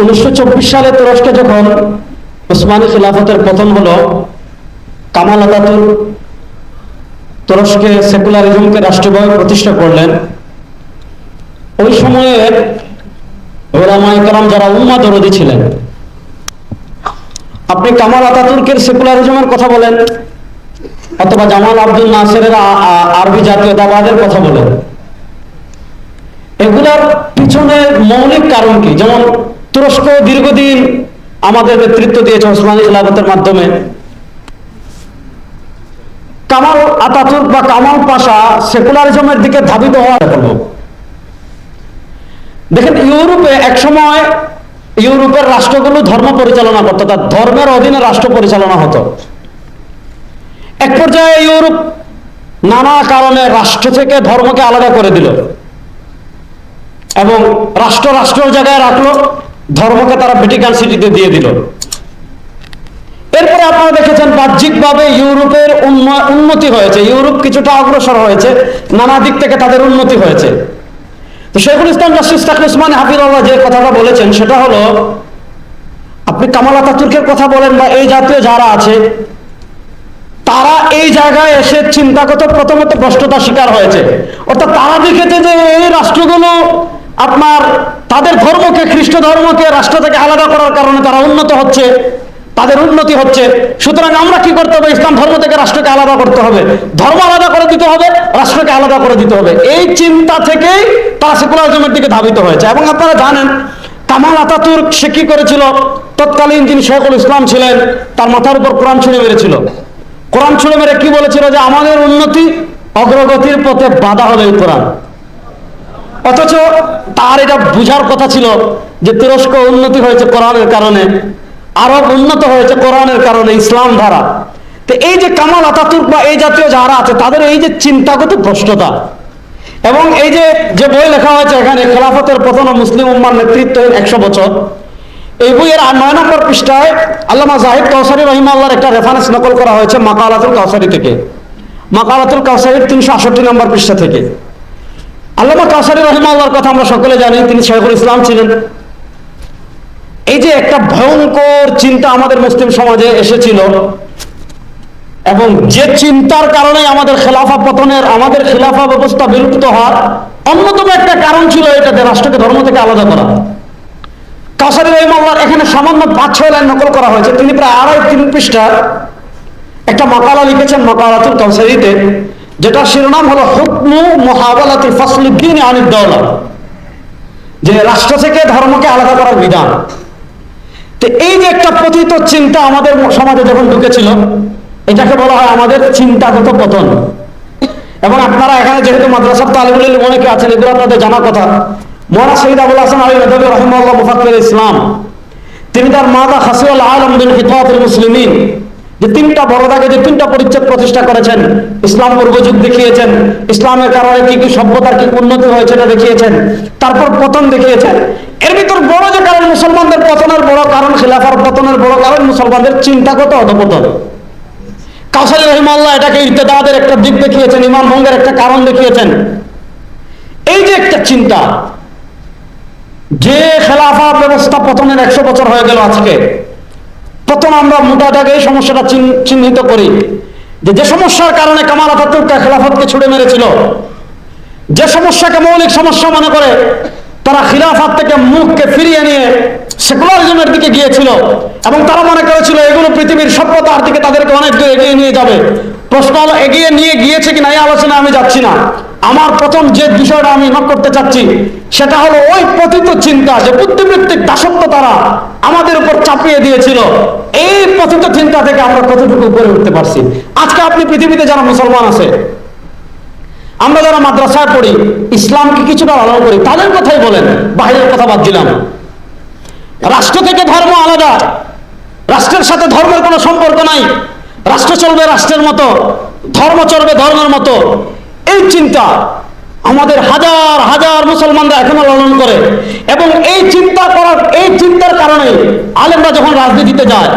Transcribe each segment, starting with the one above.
উনিশশো চব্বিশ সালে তুরস্কে যখন উসমানী খিলাফতের পতন হলো, কামাল আতাতুর তুরস্কে সেকুলারিজমকে রাষ্ট্রভাবে প্রতিষ্ঠা করলেন। ওই সময়ে ওলামাই কালাম যারা উম্মা দরদি ছিলেন, আপনি কামাল আতাতুর্কের সেকুলারিজমের কথা বলেন, অথবা জামাল আব্দুল নাসেরের আরবি জাতীয়তাবাদের কথা বলেন। এগুলার পিছনে মৌলিক কারণ কি? যেমন তুরস্ক দীর্ঘদিন আমাদের নেতৃত্ব দিয়েছে ওসমানী খেলাফতের মাধ্যমে। কামাল আতাতুর্ক বা কামাল পাশা সেকুলারিজমের দিকে ধাবিত হওয়ার বলব দেখেন, ইউরোপে একসময় ইউরোপের রাষ্ট্রগুলো ধর্ম পরিচালনা করতো, তার ধর্মের অধীনে রাষ্ট্র পরিচালনা হতো। এক পর্যায়ে ইউরোপ নানা কারণে রাষ্ট্র থেকে ধর্মকে আলাদা করে দিল এবং রাষ্ট্র রাষ্ট্রের জায়গায় রাখল। ধর্মকে তারা ভ্যাটিকান সিটিতে দিয়ে দিল। এরপরে আপনারা দেখেছেন বাহ্যিকভাবে ইউরোপের উন্নতি হয়েছে। ইউরোপ কিছুটা অগ্রসর হয়েছে, নানা দিক থেকে তাদের উন্নতি হয়েছে। তো শেখুল ইসলাম জাস্টিস তাকে উসমান হাফিজুল্লাহ যে কথাটা বলেছেন, সেটা হলো, আপনি কামাল আতাতুর্কের কথা বলেন বা এই জাতীয় যারা আছে, তারা এই জায়গায় এসে চিন্তাগত প্রথমত ভ্রষ্টতার শিকার হয়েছে। অর্থাৎ তারা দেখেছে যে এই রাষ্ট্রগুলো আপনার তাদের ধর্মকে, খ্রিস্ট ধর্মকে রাষ্ট্র থেকে আলাদা করার কারণে তারা উন্নত হচ্ছে, তাদের উন্নতি হচ্ছে। সুতরাং আমরা কি করতে হবে? ইসলাম ধর্ম থেকে রাষ্ট্রকে আলাদা করতে হবে। ধর্ম আলাদা করে দিতে হবে, রাষ্ট্রকে আলাদা করে দিতে হবে। এই চিন্তা থেকেই তারা সেকুলারিজমের দিকে ধাবিত হয়েছে। এবং আপনারা জানেন, কামাল আতাতুর্ক সে কি করেছিল? তৎকালীন যিনি শেখুল ইসলাম ছিলেন, তার মাথার উপর কোরআন ছুঁড়ে মেরেছিল। কোরআন ছুঁড়ে মেরে কি বলেছিল? যে আমাদের উন্নতি অগ্রগতির পথে বাধা হলো এই কোরআন। অথচ তার এটা বুঝার কথা ছিল যে তুরস্ক উন্নতি হয়েছে কোরআনের কারণে, আরব উন্নত হয়েছে কোরআনের কারণে, ইসলাম ধারা। তো এই যে কামাল আতাতুর্ক বা এই জাতীয় যারা আছে, তাদের এই যে চিন্তাগত ভ্রষ্টতা এবং এই যে যে বই লেখা হয়েছে এখানে, খেলাফতের প্রথম মুসলিম উম্মার নেতৃত্বের একশো বছর। এই বইয়ের নয় নম্বর পৃষ্ঠায় আল্লামা জাহিদ কৌসারি রহিমাল্লাহর একটা রেফারেন্স নকল করা হয়েছে মাকালাতুল কাউসারি থেকে। মাকালাতুল কাউসারির তিনশো আষট্টি নম্বর পৃষ্ঠা থেকে। আল্লামা কাউসারি রহিমাল্লাহর কথা আমরা সকলে জানি, তিনি শেখুল ইসলাম ছিলেন। এই যে একটা ভয়ঙ্কর চিন্তা আমাদের মুসলিম সমাজে এসেছিল এবং যে চিন্তার কারণে আমাদের খেলাফা পতনের, আমাদের খেলাফা ব্যবস্থা বিলুপ্ত হওয়ার অন্যতম একটা কারণ ছিল এটা রাষ্ট্রকে ধর্ম থেকে আলাদা করা। কাসারি রহিমাল্লাহর এখানে সামান্য পাঁচ ছয় লাইন নকল করা হয়েছে। তিনি প্রায় আড়াই, তিন পৃষ্ঠার একটা মাকালা লিখেছেন, মাকালাতুল কাউসারিতে। যেটা শিরোনাম হলো হুকমু মহাবালাতুল ফসলুদ্দিন আনিদ দৌলা যে রাষ্ট্র থেকে ধর্মকে আলাদা করার বিধান। তো এই যে একটা পতিত চিন্তা আমাদের সমাজে যখন ঢুকেছিল, এটাকে বলা হয় আমাদের চিন্তাগত পতন। এবং আপনারা এখানে যেহেতু মাদ্রাসার তালিবুল অনেকে আছেন, এগুলো আপনাদের জানা কথা। মহানা শহীদ আবুল হাসান আলী নদী রহিমাল্লাহ মুফাক্কির ইসলাম, তিনি তার মাতা হাসিউল আলম বিন হিতাতুল মুসলিমিন যে তিনটা বড় দাগে যে তিনটা পরিচ্ছেদ প্রতিষ্ঠা করেছেন, ইসলাম পূর্বযুগ দেখিয়েছেন, ইসলামের কারণে কি কি সভ্যতার কি উন্নতি হয়েছে এটা দেখিয়েছেন, তারপর পতন দেখিয়েছেন। এর ভিতর বড় যে কারণ মুসলমানদের পতনের বড় কারণ, খিলাফার পতনের বড় কারণ মুসলমানদের চিন্তাগত অধপতন কাউসালি রহিমাল্লাহ এটাকে ইর্তেদাদের একটা দিক দেখিয়েছেন ইমান ভঙ্গের একটা কারণ দেখিয়েছেন। এই যে একটা চিন্তা, যে খেলাফা ব্যবস্থা পতনের একশো বছর হয়ে গেল আজকে প্রথম আমরা মোটা দাগে এই সমস্যাটা চিহ্ন- চিহ্নিত করি যে যে সমস্যার কারণে কামাল আতাতুর্ক খেলাফতকে ছুড়ে মেরেছিল, যে সমস্যাকে মৌলিক সমস্যা মনে করে, তারা খিলাফাত থেকে মুখকে ফিরিয়ে নিয়ে সেকুলারিজমের দিকে গিয়েছিল এবং তারা মনে করেছিল, এগুলো পৃথিবীর সভ্যতার দিকে তাদেরকে অনেক দূর এগিয়ে নিয়ে যাবে। প্রশ্ন হলো, এগিয়ে নিয়ে গিয়েছে কিনা? এই আলোচনা আমি যাচ্ছি না। আমার প্রথম যে বিষয়টা আমি নক করতে চাচ্ছি, সেটা হলো ওই পতিত চিন্তা যে বুদ্ধিবৃত্তিক দাসত্ব তারা আমাদের উপর চাপিয়ে দিয়েছিল। এই পতিত চিন্তা থেকে আমরা কতটুকু উপরে উঠতে পারছি? আজকে আপনি পৃথিবীতে যারা মুসলমান আছে, আমরা যারা মাদ্রাসায় পড়ি, ইসলামকে কিছুটা আলাদা করি, তাদের কথাই বলেন বাইরের কথা বাদ দিলাম। রাষ্ট্র থেকে ধর্ম আলাদা, রাষ্ট্রের সাথে ধর্মের কোনো সম্পর্ক নাই। রাষ্ট্র চলবে রাষ্ট্রের মতো, ধর্ম চলবে ধর্মের মতো। এই চিন্তা আমাদের হাজার হাজার মুসলমানরা এখনও লালন করে। এবং এই চিন্তা করার, এই চিন্তার কারণে আলেমরা যখন রাজনীতিতে যায়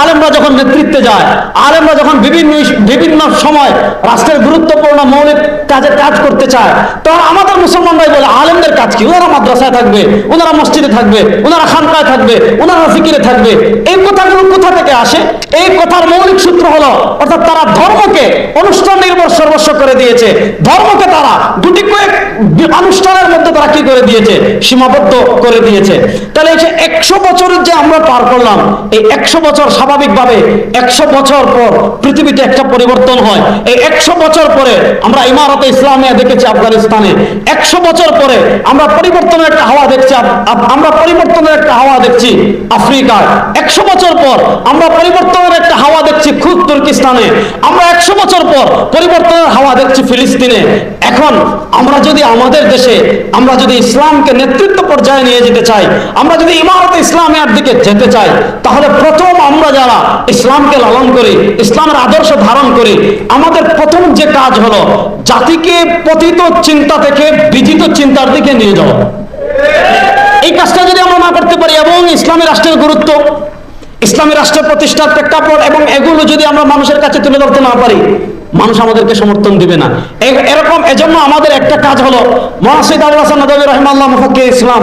আলেমরা যখন নেতৃত্বে যায়, আলেমরা যখন বিভিন্ন বিভিন্ন সময় রাষ্ট্রের গুরুত্বপূর্ণ মৌলিক কাজে কাজ করতে চায় তখন আমাদের মুসলমানরাই বলে, আলেমদের কাজ কি? ওনারা মাদ্রাসায় থাকবে, ওনারা মসজিদে থাকবে, ওনারা খানকায় থাকবে, ওনারা ফিকিরে থাকবে। এই কথাগুলো কোথা থেকে আসে? এই কথার মৌলিক সূত্র হলো, অর্থাৎ তারা ধর্মকে অনুষ্ঠান নির্ভর সর্বস্ব করে দিয়েছে। ধর্মকে তারা দুটি কয়েক অনুষ্ঠানের মধ্যে তারা কি করে দিয়েছে? সীমাবদ্ধ করে দিয়েছে। তাহলে একশো বছরের যে আমরা পার করলাম, এই একশো বছর স্বাভাবিকভাবে একশো বছর পর পৃথিবীতে একটা পরিবর্তন হয়। এই একশো বছর পরে আমরা ইমারতে ইসলামিয়া দেখেছি আফগানিস্তানে। একশো বছর পরে আমরা পরিবর্তনের একটা হাওয়া দেখছি আমরা পরিবর্তনের একটা হাওয়া দেখছি আফ্রিকায়। একশো বছর পর আমরা পরিবর্তনের একটা হাওয়া দেখছি খুদ তুর্কিস্তানে। আমরা একশো বছর পর পরিবর্তনের হাওয়া দেখছি ফিলিস্তিনে। এখন আমরা যদি আমাদের দেশে, আমরা যদি ইসলামকে নেতৃত্ব পর্যায়ে নিয়ে যেতে চাই, আমরা যদি ইমারত ইসলামিয়ার দিকে যেতে চাই, তাহলে প্রথম আমরা যারা ইসলামকে লালন করি, ইসলামের আদর্শ ধারণ করি, আমাদের প্রথম যে কাজ হলো জাতিকে পতিত চিন্তা থেকে বিজিত চিন্তার দিকে নিয়ে যাওয়া। এই কাজটা যদি আমরা না করতে পারি, এবং ইসলামী রাষ্ট্রের গুরুত্ব, ইসলামী রাষ্ট্র প্রতিষ্ঠার প্রেক্ষাপট এবং এগুলো যদি আমরা মানুষের কাছে তুলে ধরতে না পারি, মানুষ আমাদেরকে সমর্থন দিবে না। এরকম এজন্য আমাদের একটা কাজ হলো মহাসিদ আল্লাহ রহমাল্লাহ ইসলাম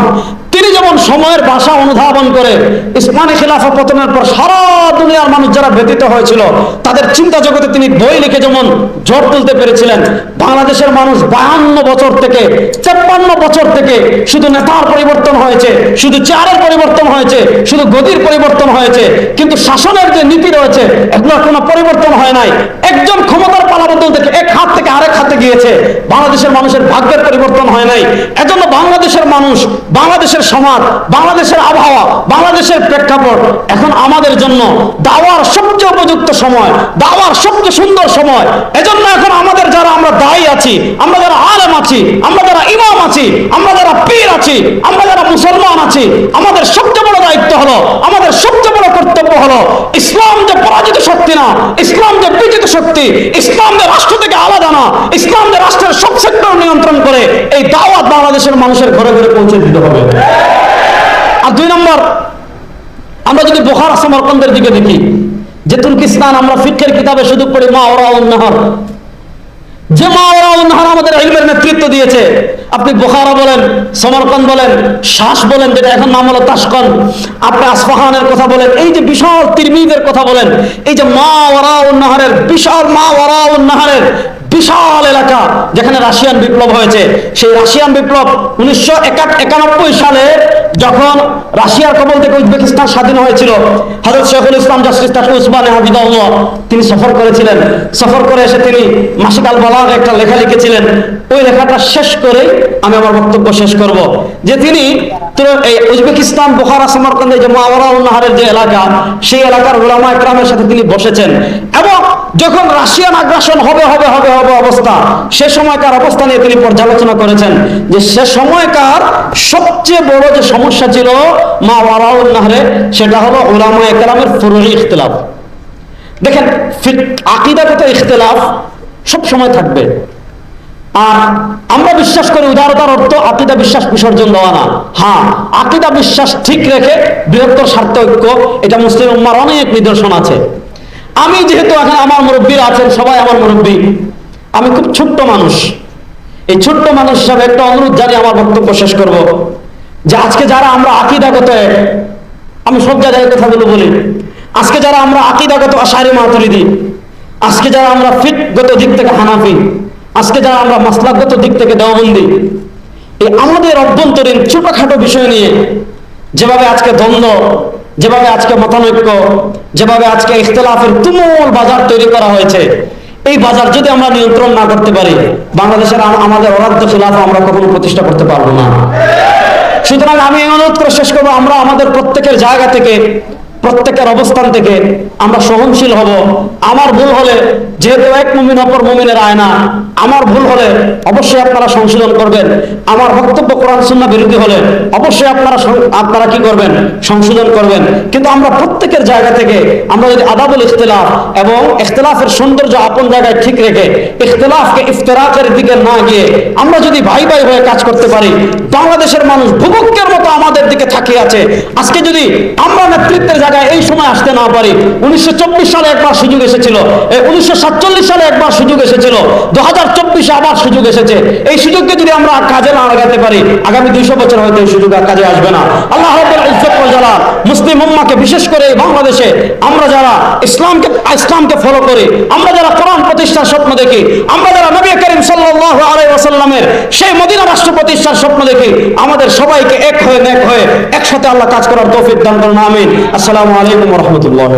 তিনি যেমন সময়ের ভাষা অনুধাবন করে ইসলামী খিলাফা পতনের পর সারা দুনিয়ার মানুষ যারা ব্যতীত হয়েছিল, তাদের চিন্তা জগতে তিনি বই লিখে যেমন ঝড় তুলতে পেরেছিলেন, বাংলাদেশের মানুষ বায়ান্ন বছর থেকে তেপ্পান্ন বছর থেকে শুধু নেতার পরিবর্তন হয়েছে, শুধু চেয়ারের পরিবর্তন হয়েছে, শুধু গদির পরিবর্তন হয়েছে, কিন্তু শাসনের যে নীতি রয়েছে, এগুলোর কোনো পরিবর্তন হয় নাই। একজন ক্ষমতার পালাবদল থেকে এক হাত থেকে আরেক হাতে গিয়েছে, বাংলাদেশের মানুষের ভাগ্যের পরিবর্তন হয় নাই। এজন্য বাংলাদেশের মানুষ, বাংলাদেশের সমাজ, বাংলাদেশের আবহাওয়া, বাংলাদেশের প্রেক্ষাপট, এখন আমাদের জন্য দাওয়ার সবচেয়ে উপযুক্ত সময়, দাওয়ার সবচেয়ে সুন্দর সময়। এজন্য এখন আমাদের যারা আমরা দায়ী আছি, আমরা যারা আলেম আছি, আমরা যারা ইমাম আছি, আমরা যারা পীর আছি, আমরা যারা মুসলমান আছি, আমাদের সবচেয়ে বড় দায়িত্ব হলো, আমাদের সবচেয়ে বড় কর্তব্য হলো ইসলাম যে পরাজিত শক্তি না, ইসলাম যে বিজিত শক্তি, ইসলাম যে রাষ্ট্র থেকে আলাদা না, ইসলাম যে রাষ্ট্রের সব সেক্টর নিয়ন্ত্রণ করে এই দাওয়াত বাংলাদেশের মানুষের ঘরে ঘরে পৌঁছে দিতে হবে। আর দুই নম্বর, আমরা যদি বোখার সমরকন্দের দিকে দেখি, যে তুর্কিস্তান আমরা ফিকের কিতাবে শুধু পড়ি, মা ওরা উন্নহর যে মা ওরা উন্নহর আমাদের ইলমের নেতৃত্ব দিয়েছে। আপনি বোখারা বলেন সমরকন্দ বলেন শ্বাস বলেন, যেটা এখন নাম হলো তাসকন আপনি আসফাহানের কথা বলেন, এই যে বিশাল তিরমিদের কথা বলেন, এই যে মা ওরা উন্নহরের বিশাল মা ওরা উন্নহরের বিশাল এলাকা যেখানে রাশিয়ান বিপ্লব হয়েছে। সেই রাশিয়ান বিপ্লব উনিশশো একানব্বই সালে যখন রাশিয়ার কবল থেকে উজবেকিস্তান স্বাধীন হয়েছিল হজরত শেখুল ইসলাম জাস্টিস তাকে উসমানে তিনি সফর করেছিলেন। সফর করে এসে তিনি মাসিক আল বালাগ একটা লেখা লিখেছিলেন। ওই লেখাটা শেষ করেই আমি আমার বক্তব্য শেষ করব। যে তিনি এই উজবেকিস্তান, বোখারা, সমরকন্দে যে মাওয়ারা উন্নাহারের যে এলাকা, সেই এলাকার ওলামা একরামের সাথে তিনি বসেছেন। এবং যখন রাশিয়ান আগ্রাসন হবে হবে হবে হবে অবস্থা, সে সময়কার অবস্থা নিয়ে তিনি পর্যালোচনা করেছেন যে সে সময়কার সবচেয়ে বড় যে সমস্যা ছিল মা ওয়ারাউল নাহরে, সেটা হলো ওলামা একরামের ফুরুই ইখতলাফ। দেখেন আকিদাগত ইখতলাফ সব সময় থাকবে। আর আমরা বিশ্বাস করি, উদারতার অর্থ আকিদা বিশ্বাস বিসর্জন দেওয়া না। হ্যাঁ আকিদা বিশ্বাস ঠিক রেখে বৃহত্তর স্বার্থ ঐক্য, এটা মুসলিম উম্মার অনেক নিদর্শন আছে। আমি যেহেতু এখন আমার মুরব্বীরা আছেন সবাই আমার মুরব্বী। আমি খুব ছোট্ট মানুষ। এই ছোট্ট মানুষ হিসাবে একটা অনুরোধ জানিয়ে আমার বক্তব্য শেষ করব যে আজকে যারা আমরা আকিদাগত এক, আমি সব জায়গায় কথাগুলো বলি। আজকে যারা আমরা আকিদাগত আশারি মাতুরিদি আজকে যারা আমরা ফিটগত দিক থেকে হানাফি আজকে যারা আমরা মাসলাগত দিক থেকে দেওবন্দি এই আমাদের অভ্যন্তরীণ ছোটখাটো বিষয় নিয়ে যেভাবে আজকে দ্বন্দ্ব যেভাবে আজকে মতানৈক্য, যেভাবে আজকে ইখতলাফের তুমুল বাজার তৈরি করা হয়েছে, এই বাজার যদি আমরা নিয়ন্ত্রণ না করতে পারি, বাংলাদেশের আমাদের অরাধ্য খিলাফ আমরা কখনো প্রতিষ্ঠা করতে পারব না। সুতরাং আমি অনুরোধ করে শেষ করব, আমরা আমাদের প্রত্যেকের জায়গা থেকে প্রত্যেকের অবস্থান থেকে আমরা সহনশীল হব। আমার ভুল হলে যেহেতু এক মুমিন অপর মুমিনের আয়না আমার ভুল হলে অবশ্যই আপনারা সংশোধন করবেন। আমার বক্তব্য কোরআন সুন্নাহ বিরোধী হলে অবশ্যই আপনারা আপনারা কি করবেন? সংশোধন করবেন। কিন্তু আমরা প্রত্যেকের জায়গা থেকে আমরা যদি আদাবুল ইখতলাফ এবং ইখতলাফের সৌন্দর্য আপন জায়গায় ঠিক রেখে ইখতলাফকে ইফতরাকের দিকে না গিয়ে আমরা যদি ভাই ভাই হয়ে কাজ করতে পারি, বাংলাদেশের মানুষ ভুবুক্ষের মতো আমাদের দিকে থাকিয়ে আছে। আজকে যদি আমরা নেতৃত্বের জায়গায় এই সময় আসতে না পারি। উনিশশো চব্বিশ সালে একবার সুযোগ এসেছিল। উনিশশো সাতচল্লিশ সালে একবার সুযোগ এসেছিল। দু হাজার চব্বিশে আবার সুযোগ এসেছে। এই সুযোগকে যদি আমরা কাজে না লাগাতে পারি, আগামী দুইশো বছর হয়তো এই সুযোগ আর কাজে আসবে না। আল্লাহ জালাল মুসলিম উম্মাকে, বিশেষ করে বাংলাদেশে, আমরা যারা ইসলামকে ইসলামকে ফলো করি, আমরা যারা কোরআন প্রতিষ্ঠার স্বপ্ন দেখি, আমরা যারা নবী করিম সাল্লাহ আলাই ওয়াসাল্লামের সেই মদিনা রাষ্ট্র প্রতিষ্ঠার স্বপ্ন দেখি, আমাদের সবাইকে এক হয়ে এক হয়ে একসাথে আল্লাহ কাজ করার তৌফিক দান করুন, আমিন। আসসালামু আলাইকুম রহমতুল্লাহ